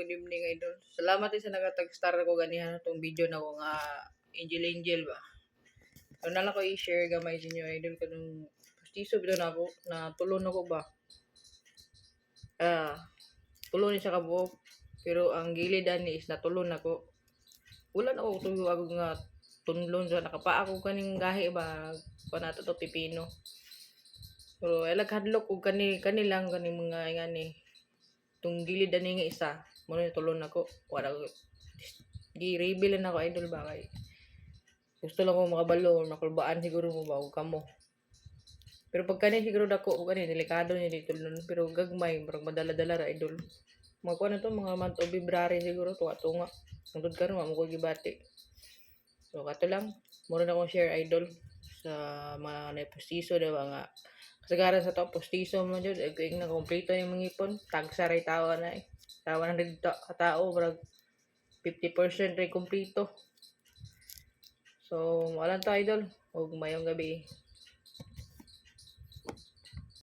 good evening idol. Salamat sa nagatag-star ko ganihan itong video na ko nga Angel Angel ba. So na lang ko i-share gamay sa inyo idol kanang pustiso bitaw na ako na tulon ako ba. Ah, tulon ni siya kabuok pero ang gilid ani is natulon ako. Wala na ako tuyo ako nga tunlon sa nakapa ako kaning gahi ba panato to pipino. Pero ay hadlok og kani kani lang kani mga ngani tung gilid ani nga isa. Mo na tulon ako wala ko gi-reveal ako idol ba kay? Gusto lang ko makabalo makulbaan siguro mo ba og kamo pero pag kani siguro dako og kani delikado niya dito nun pero gagmay murag madala-dala ra idol. Mga kuan to mga month of February siguro tuwa tunga. Tungod karon mo ko gibati. So kato lang. Mura na akong share idol sa mga nepostiso diba nga kasagaran sa to postiso mo jud ug ing na kompleto yung mga ipon tagsa ray tawa na eh. Tawa na rin ta katao brag 50% ray kompleto. So wala to idol. Ug mayong gabi